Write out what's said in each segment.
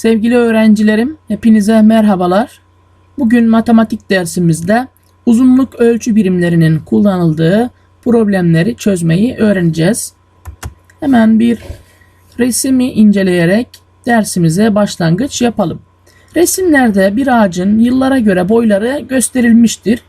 Sevgili öğrencilerim, hepinize merhabalar. Bugün matematik dersimizde uzunluk ölçü birimlerinin kullanıldığı problemleri çözmeyi öğreneceğiz. Hemen bir resmi inceleyerek dersimize başlangıç yapalım. Resimlerde bir ağacın yıllara göre boyları gösterilmiştir.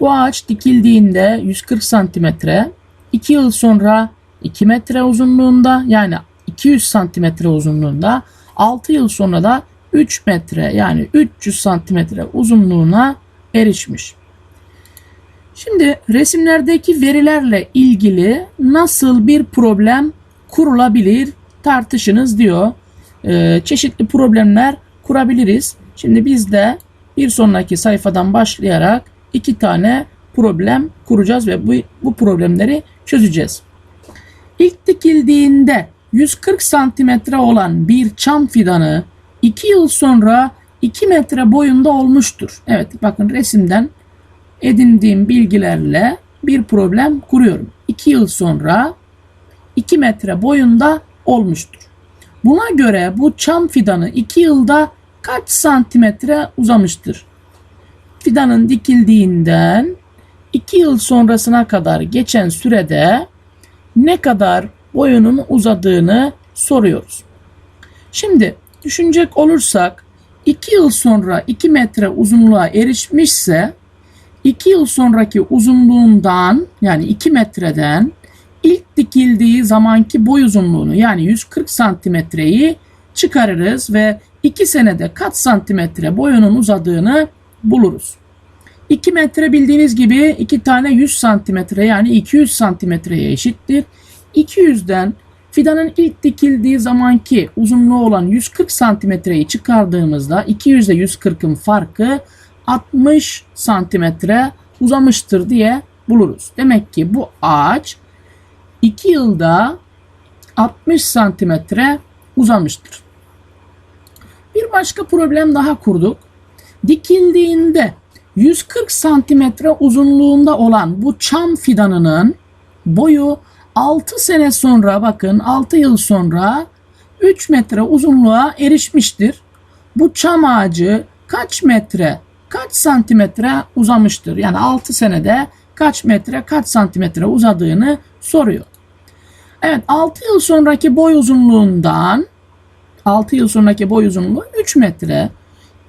Bu ağaç dikildiğinde 140 santimetre, 2 yıl sonra 2 metre uzunluğunda yani 200 santimetre uzunluğunda 6 yıl sonra da 3 metre yani 300 santimetre uzunluğuna erişmiş. Şimdi resimlerdeki verilerle ilgili nasıl bir problem kurulabilir tartışınız diyor. Ee, çeşitli problemler kurabiliriz. Şimdi biz de bir sonraki sayfadan başlayarak iki tane problem kuracağız ve bu, bu problemleri çözeceğiz. İlk dikildiğinde 140 santimetre olan bir çam fidanı 2 yıl sonra 2 metre boyunda olmuştur. Evet bakın resimden edindiğim bilgilerle bir problem kuruyorum. 2 yıl sonra 2 metre boyunda olmuştur. Buna göre bu çam fidanı 2 yılda kaç santimetre uzamıştır? Fidanın dikildiğinden 2 yıl sonrasına kadar geçen sürede ne kadar boyunun uzadığını soruyoruz. Şimdi düşünecek olursak 2 yıl sonra 2 metre uzunluğa erişmişse 2 yıl sonraki uzunluğundan yani 2 metreden ilk dikildiği zamanki boy uzunluğunu yani 140 santimetreyi çıkarırız ve 2 senede kaç santimetre boyunun uzadığını buluruz. 2 metre bildiğiniz gibi 2 tane 100 santimetre yani 200 santimetreye eşittir. 200'den fidanın ilk dikildiği zamanki uzunluğu olan 140 santimetreyi çıkardığımızda 200 ile 140'ın farkı 60 santimetre uzamıştır diye buluruz. Demek ki bu ağaç 2 yılda 60 santimetre uzamıştır. Bir başka problem daha kurduk. Dikildiğinde 140 santimetre uzunluğunda olan bu çam fidanının boyu 6 sene sonra bakın 6 yıl sonra 3 metre uzunluğa erişmiştir. Bu çam ağacı kaç metre, kaç santimetre uzamıştır? Yani 6 senede kaç metre, kaç santimetre uzadığını soruyor. Evet 6 yıl sonraki boy uzunluğundan 6 yıl sonraki boy uzunluğu 3 metre.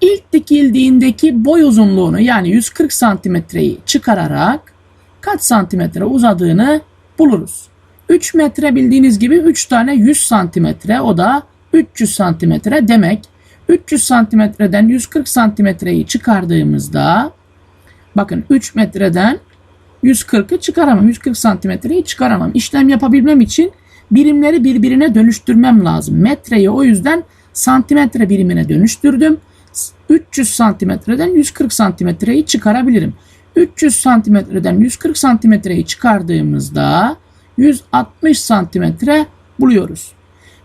İlk dikildiğindeki boy uzunluğunu yani 140 santimetreyi çıkararak kaç santimetre uzadığını buluruz. 3 metre bildiğiniz gibi 3 tane 100 santimetre o da 300 santimetre demek. 300 santimetreden 140 santimetreyi çıkardığımızda bakın 3 metreden 140'ı çıkaramam. 140 santimetreyi çıkaramam. İşlem yapabilmem için birimleri birbirine dönüştürmem lazım. Metreyi o yüzden santimetre birimine dönüştürdüm. 300 santimetreden 140 santimetreyi çıkarabilirim. 300 santimetreden 140 santimetreyi çıkardığımızda 160 santimetre buluyoruz.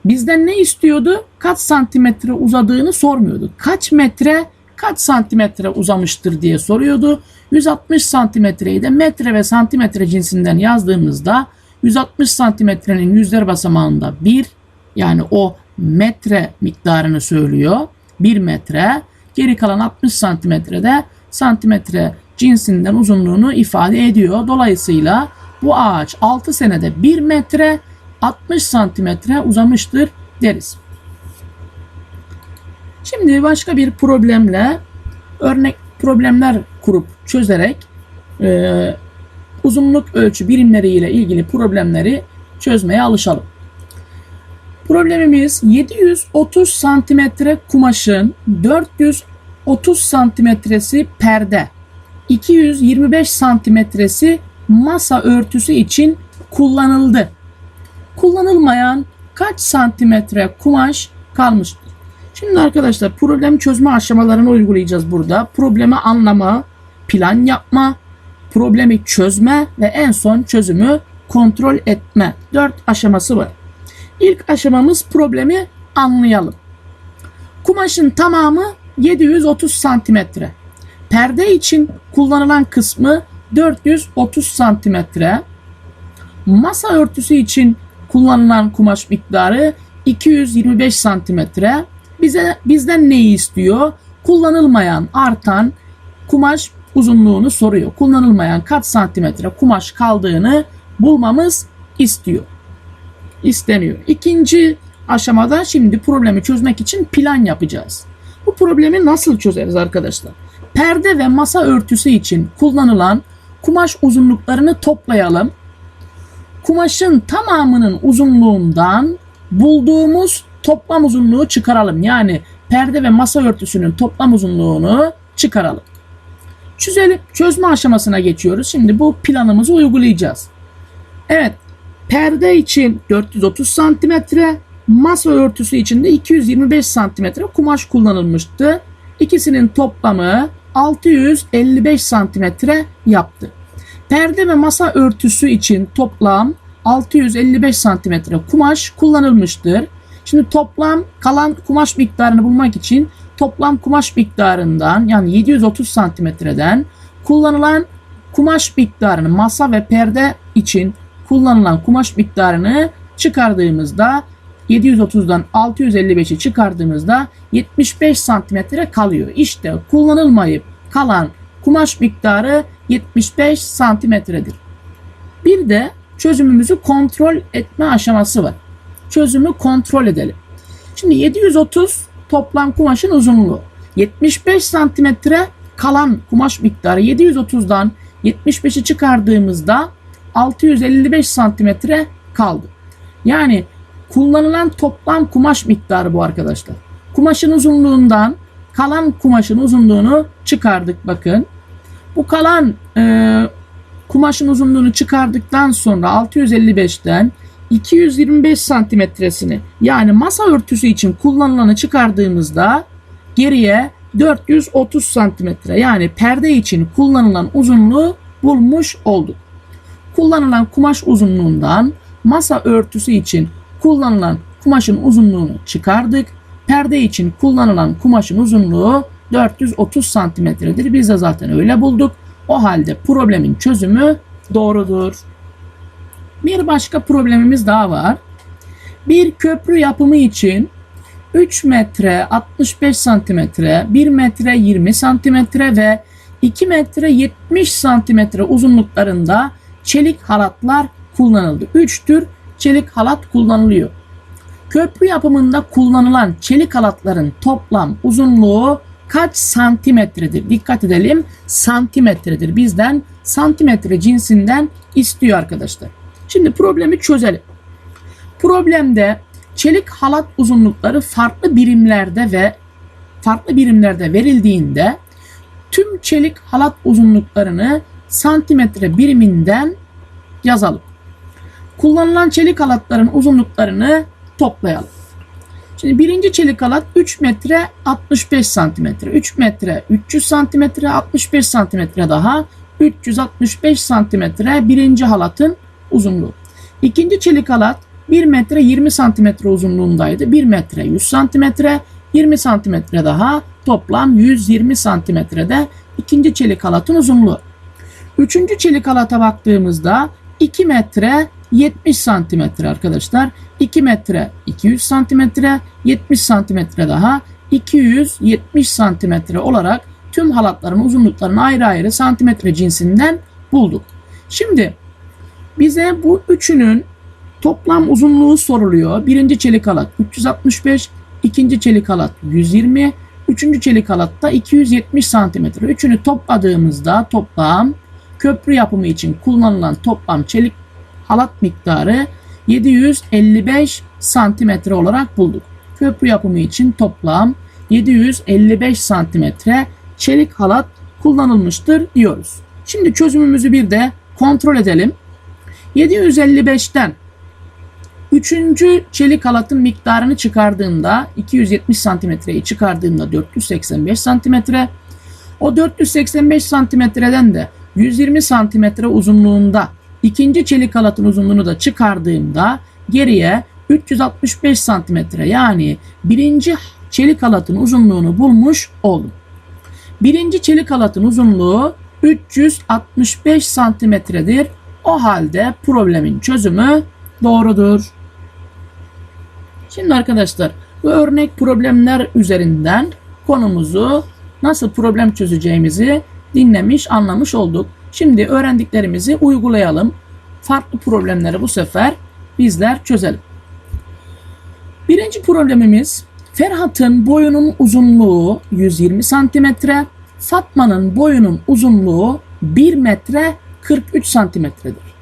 Bizden ne istiyordu? Kaç santimetre uzadığını sormuyordu. Kaç metre, kaç santimetre uzamıştır diye soruyordu. 160 santimetreyi de metre ve santimetre cinsinden yazdığımızda 160 santimetrenin yüzler basamağında 1 yani o metre miktarını söylüyor. 1 metre. Geri kalan 60 santimetrede santimetre cinsinden uzunluğunu ifade ediyor. Dolayısıyla bu ağaç 6 senede 1 metre 60 santimetre uzamıştır deriz. Şimdi başka bir problemle örnek problemler kurup çözerek e, uzunluk ölçü birimleriyle ilgili problemleri çözmeye alışalım. Problemimiz 730 santimetre kumaşın 430 santimetresi perde, 225 santimetresi masa örtüsü için kullanıldı. Kullanılmayan kaç santimetre kumaş kalmıştır? Şimdi arkadaşlar problem çözme aşamalarını uygulayacağız burada. Problemi anlama, plan yapma, problemi çözme ve en son çözümü kontrol etme. Dört aşaması var. İlk aşamamız problemi anlayalım. Kumaşın tamamı 730 santimetre. Perde için kullanılan kısmı 430 santimetre. Masa örtüsü için kullanılan kumaş miktarı 225 santimetre. bize bizden neyi istiyor? Kullanılmayan artan kumaş uzunluğunu soruyor. Kullanılmayan kaç santimetre kumaş kaldığını bulmamız istiyor. İsteniyor. İkinci aşamada şimdi problemi çözmek için plan yapacağız. Bu problemi nasıl çözeriz arkadaşlar? Perde ve masa örtüsü için kullanılan kumaş uzunluklarını toplayalım. Kumaşın tamamının uzunluğundan bulduğumuz toplam uzunluğu çıkaralım. Yani perde ve masa örtüsünün toplam uzunluğunu çıkaralım. Çözelim, çözme aşamasına geçiyoruz. Şimdi bu planımızı uygulayacağız. Evet, perde için 430 santimetre, masa örtüsü için de 225 santimetre kumaş kullanılmıştı. İkisinin toplamı 655 santimetre yaptı. Perde ve masa örtüsü için toplam 655 santimetre kumaş kullanılmıştır. Şimdi toplam kalan kumaş miktarını bulmak için toplam kumaş miktarından yani 730 santimetreden kullanılan kumaş miktarını masa ve perde için kullanılan kumaş miktarını çıkardığımızda 730'dan 655'i çıkardığımızda 75 santimetre kalıyor. İşte kullanılmayıp kalan kumaş miktarı 75 santimetredir. Bir de çözümümüzü kontrol etme aşaması var. Çözümü kontrol edelim. Şimdi 730 toplam kumaşın uzunluğu. 75 santimetre kalan kumaş miktarı 730'dan 75'i çıkardığımızda 655 santimetre kaldı. Yani kullanılan toplam kumaş miktarı bu arkadaşlar. Kumaşın uzunluğundan kalan kumaşın uzunluğunu çıkardık bakın. Bu kalan e, kumaşın uzunluğunu çıkardıktan sonra 655'ten 225 santimetresini yani masa örtüsü için kullanılanı çıkardığımızda geriye 430 santimetre yani perde için kullanılan uzunluğu bulmuş olduk. Kullanılan kumaş uzunluğundan masa örtüsü için kullanılan kumaşın uzunluğunu çıkardık. Perde için kullanılan kumaşın uzunluğu 430 santimetredir. Biz de zaten öyle bulduk. O halde problemin çözümü doğrudur. Bir başka problemimiz daha var. Bir köprü yapımı için 3 metre 65 santimetre, 1 metre 20 santimetre ve 2 metre 70 santimetre uzunluklarında çelik halatlar kullanıldı. 3 tür çelik halat kullanılıyor. Köprü yapımında kullanılan çelik halatların toplam uzunluğu kaç santimetredir? Dikkat edelim santimetredir. Bizden santimetre cinsinden istiyor arkadaşlar. Şimdi problemi çözelim. Problemde çelik halat uzunlukları farklı birimlerde ve farklı birimlerde verildiğinde tüm çelik halat uzunluklarını santimetre biriminden yazalım. Kullanılan çelik halatların uzunluklarını toplayalım. Şimdi birinci çelik halat 3 metre 65 santimetre. 3 metre 300 santimetre 65 santimetre daha 365 santimetre birinci halatın uzunluğu. İkinci çelik halat 1 metre 20 santimetre uzunluğundaydı. 1 metre 100 santimetre 20 santimetre daha toplam 120 santimetrede ikinci çelik halatın uzunluğu. Üçüncü çelik halata baktığımızda 2 metre 70 santimetre arkadaşlar. 2 metre 200 santimetre 70 santimetre daha 270 santimetre olarak tüm halatların uzunluklarını ayrı ayrı santimetre cinsinden bulduk. Şimdi bize bu üçünün toplam uzunluğu soruluyor. Birinci çelik halat 365, ikinci çelik halat 120, üçüncü çelik halatta 270 santimetre. Üçünü topladığımızda toplam köprü yapımı için kullanılan toplam çelik halat miktarı 755 santimetre olarak bulduk. Köprü yapımı için toplam 755 santimetre çelik halat kullanılmıştır diyoruz. Şimdi çözümümüzü bir de kontrol edelim. 755'ten 3. çelik halatın miktarını çıkardığında 270 santimetreyi çıkardığında 485 santimetre. O 485 santimetreden de 120 santimetre uzunluğunda ikinci çelik halatın uzunluğunu da çıkardığımda geriye 365 santimetre yani birinci çelik halatın uzunluğunu bulmuş oldum. Birinci çelik halatın uzunluğu 365 santimetredir. O halde problemin çözümü doğrudur. Şimdi arkadaşlar Bu örnek problemler üzerinden konumuzu nasıl problem çözeceğimizi dinlemiş, anlamış olduk. Şimdi öğrendiklerimizi uygulayalım. Farklı problemleri bu sefer bizler çözelim. Birinci problemimiz Ferhat'ın boyunun uzunluğu 120 santimetre, Fatma'nın boyunun uzunluğu 1 metre 43 santimetredir.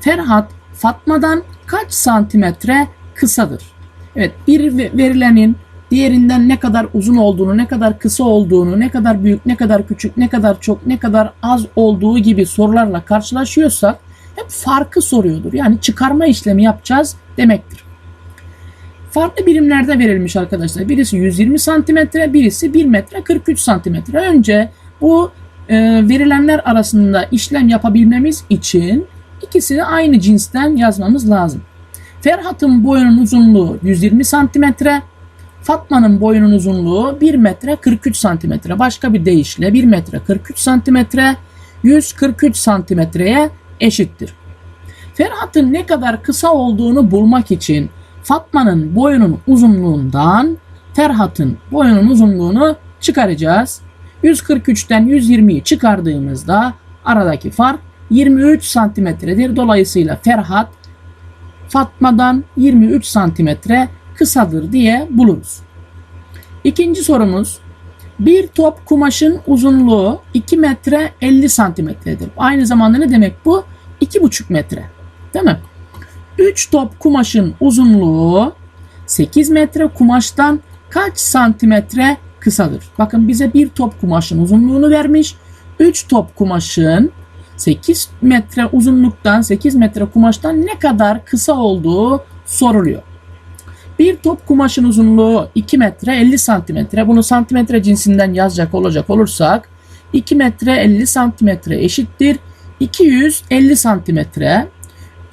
Ferhat Fatma'dan kaç santimetre kısadır? Evet bir verilenin diğerinden ne kadar uzun olduğunu, ne kadar kısa olduğunu, ne kadar büyük, ne kadar küçük, ne kadar çok, ne kadar az olduğu gibi sorularla karşılaşıyorsak hep farkı soruyordur. Yani çıkarma işlemi yapacağız demektir. Farklı birimlerde verilmiş arkadaşlar. Birisi 120 santimetre, birisi 1 metre 43 santimetre. Önce bu e, verilenler arasında işlem yapabilmemiz için ikisini aynı cinsten yazmamız lazım. Ferhat'ın boyunun uzunluğu 120 santimetre, Fatma'nın boyunun uzunluğu 1 metre 43 santimetre. Başka bir deyişle 1 metre 43 santimetre 143 santimetreye eşittir. Ferhat'ın ne kadar kısa olduğunu bulmak için Fatma'nın boyunun uzunluğundan Ferhat'ın boyunun uzunluğunu çıkaracağız. 143'ten 120'yi çıkardığımızda aradaki fark 23 santimetredir. Dolayısıyla Ferhat Fatma'dan 23 santimetre kısadır diye buluruz. İkinci sorumuz bir top kumaşın uzunluğu 2 metre 50 santimetredir. Aynı zamanda ne demek bu? 2,5 metre. Değil mi? 3 top kumaşın uzunluğu 8 metre kumaştan kaç santimetre kısadır? Bakın bize bir top kumaşın uzunluğunu vermiş. 3 top kumaşın 8 metre uzunluktan 8 metre kumaştan ne kadar kısa olduğu soruluyor. Bir top kumaşın uzunluğu 2 metre 50 santimetre. Bunu santimetre cinsinden yazacak olacak olursak 2 metre 50 santimetre eşittir. 250 santimetre.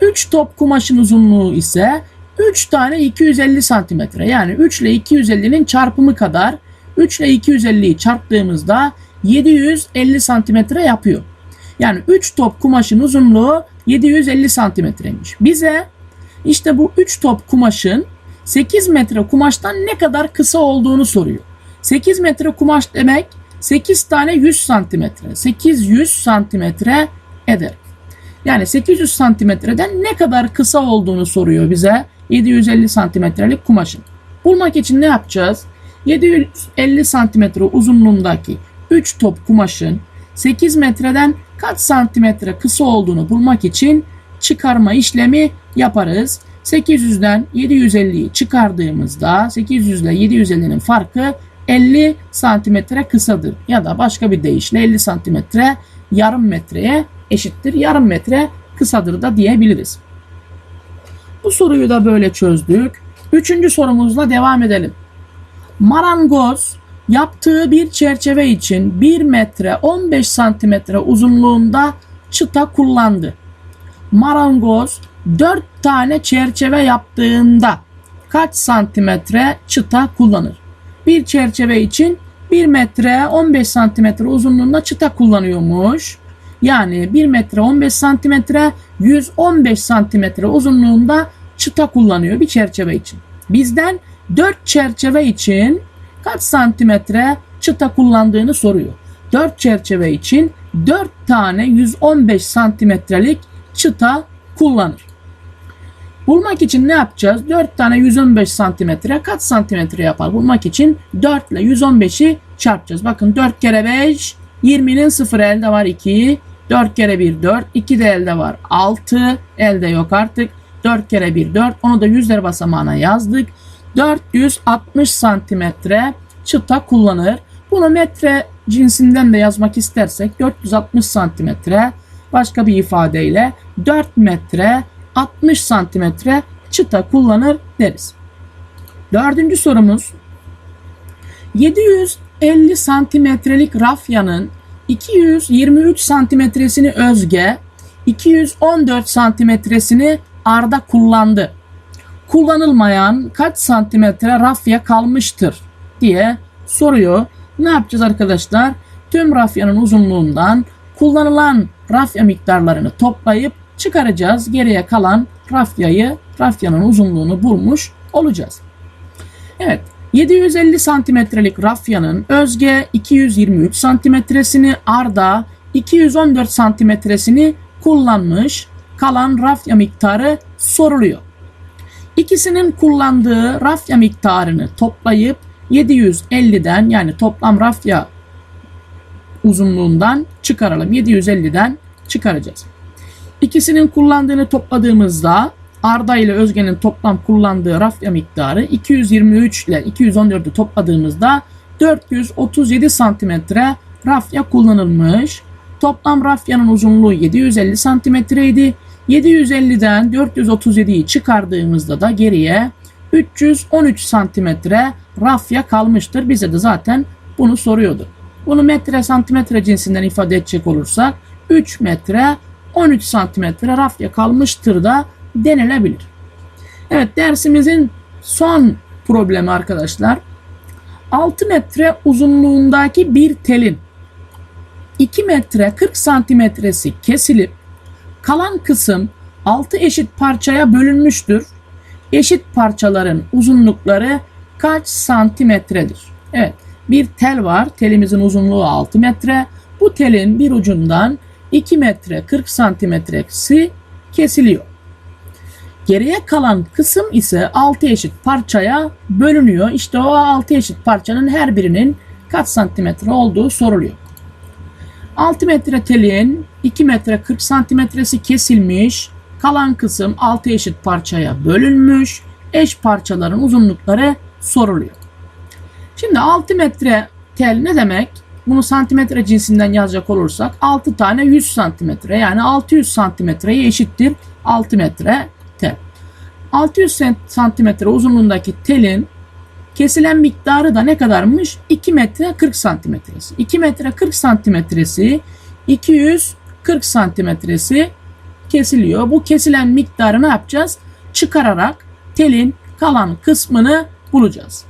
3 top kumaşın uzunluğu ise 3 tane 250 santimetre. Yani 3 ile 250'nin çarpımı kadar 3 ile 250'yi çarptığımızda 750 santimetre yapıyor. Yani 3 top kumaşın uzunluğu 750 santimetreymiş. Bize işte bu 3 top kumaşın 8 metre kumaştan ne kadar kısa olduğunu soruyor. 8 metre kumaş demek 8 tane 100 santimetre. 800 santimetre eder. Yani 800 santimetreden ne kadar kısa olduğunu soruyor bize 750 santimetrelik kumaşın. Bulmak için ne yapacağız? 750 santimetre uzunluğundaki 3 top kumaşın 8 metreden kaç santimetre kısa olduğunu bulmak için çıkarma işlemi yaparız. 800'den 750'yi çıkardığımızda 800 ile 750'nin farkı 50 santimetre kısadır. Ya da başka bir deyişle 50 santimetre yarım metreye eşittir. Yarım metre kısadır da diyebiliriz. Bu soruyu da böyle çözdük. Üçüncü sorumuzla devam edelim. Marangoz yaptığı bir çerçeve için 1 metre 15 santimetre uzunluğunda çıta kullandı. Marangoz 4 tane çerçeve yaptığında kaç santimetre çıta kullanır? Bir çerçeve için 1 metre 15 santimetre uzunluğunda çıta kullanıyormuş. Yani 1 metre 15 santimetre 115 santimetre uzunluğunda çıta kullanıyor bir çerçeve için. Bizden 4 çerçeve için kaç santimetre çıta kullandığını soruyor. 4 çerçeve için 4 tane 115 santimetrelik çıta kullanır. Bulmak için ne yapacağız? 4 tane 115 santimetre kaç santimetre yapar? Bulmak için 4 ile 115'i çarpacağız. Bakın 4 kere 5 20'nin 0 elde var 2. 4 kere 1 4. 2 de elde var 6. Elde yok artık. 4 kere 1 4. Onu da yüzler basamağına yazdık. 460 santimetre çıta kullanır. Bunu metre cinsinden de yazmak istersek 460 santimetre başka bir ifadeyle 4 metre 60 santimetre çıta kullanır deriz. Dördüncü sorumuz 750 santimetrelik rafyanın 223 santimetresini Özge, 214 santimetresini Arda kullandı. Kullanılmayan kaç santimetre rafya kalmıştır diye soruyor. Ne yapacağız arkadaşlar? Tüm rafyanın uzunluğundan kullanılan rafya miktarlarını toplayıp çıkaracağız. Geriye kalan rafyayı, rafyanın uzunluğunu bulmuş olacağız. Evet. 750 santimetrelik rafyanın Özge 223 santimetresini Arda 214 santimetresini kullanmış. Kalan rafya miktarı soruluyor. İkisinin kullandığı rafya miktarını toplayıp 750'den yani toplam rafya uzunluğundan çıkaralım. 750'den çıkaracağız. İkisinin kullandığını topladığımızda Arda ile Özge'nin toplam kullandığı rafya miktarı 223 ile 214'ü topladığımızda 437 santimetre rafya kullanılmış. Toplam rafyanın uzunluğu 750 santimetreydi. 750'den 437'yi çıkardığımızda da geriye 313 santimetre rafya kalmıştır. Bize de zaten bunu soruyordu. Bunu metre santimetre cinsinden ifade edecek olursak 3 metre 13 santimetre rafya kalmıştır da denilebilir. Evet dersimizin son problemi arkadaşlar. 6 metre uzunluğundaki bir telin 2 metre 40 santimetresi kesilip kalan kısım 6 eşit parçaya bölünmüştür. Eşit parçaların uzunlukları kaç santimetredir? Evet bir tel var. Telimizin uzunluğu 6 metre. Bu telin bir ucundan 2 metre 40 santimetresi kesiliyor. Geriye kalan kısım ise 6 eşit parçaya bölünüyor. İşte o 6 eşit parçanın her birinin kaç santimetre olduğu soruluyor. 6 metre telin 2 metre 40 santimetresi kesilmiş. Kalan kısım 6 eşit parçaya bölünmüş. Eş parçaların uzunlukları soruluyor. Şimdi 6 metre tel ne demek? Bunu santimetre cinsinden yazacak olursak 6 tane 100 santimetre yani 600 santimetreye eşittir 6 metre tel. 600 santimetre uzunluğundaki telin kesilen miktarı da ne kadarmış? 2 metre 40 santimetresi. 2 metre 40 santimetresi 240 santimetresi kesiliyor. Bu kesilen miktarı ne yapacağız? Çıkararak telin kalan kısmını bulacağız.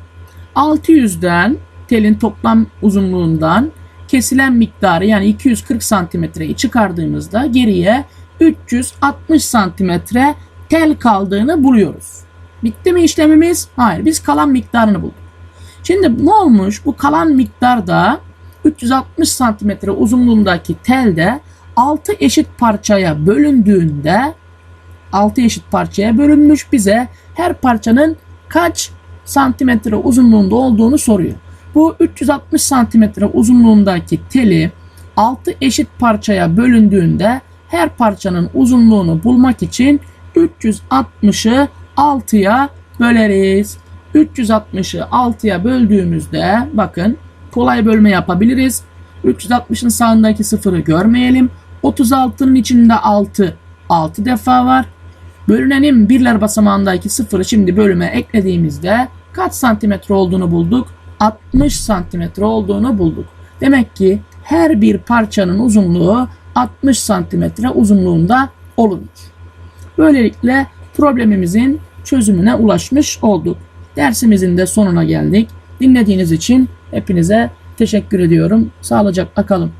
600'den telin toplam uzunluğundan kesilen miktarı yani 240 santimetreyi çıkardığımızda geriye 360 santimetre tel kaldığını buluyoruz. Bitti mi işlemimiz? Hayır biz kalan miktarını bulduk. Şimdi ne olmuş? Bu kalan miktarda 360 santimetre uzunluğundaki telde 6 eşit parçaya bölündüğünde 6 eşit parçaya bölünmüş bize her parçanın kaç santimetre uzunluğunda olduğunu soruyor. Bu 360 santimetre uzunluğundaki teli 6 eşit parçaya bölündüğünde her parçanın uzunluğunu bulmak için 360'ı 6'ya böleriz. 360'ı 6'ya böldüğümüzde bakın kolay bölme yapabiliriz. 360'ın sağındaki sıfırı görmeyelim. 36'nın içinde 6 6 defa var. Bölünenin birler basamağındaki sıfırı şimdi bölüme eklediğimizde kaç santimetre olduğunu bulduk? 60 santimetre olduğunu bulduk. Demek ki her bir parçanın uzunluğu 60 santimetre uzunluğunda olunur. Böylelikle problemimizin çözümüne ulaşmış olduk. Dersimizin de sonuna geldik. Dinlediğiniz için hepinize teşekkür ediyorum. Sağlıcakla kalın.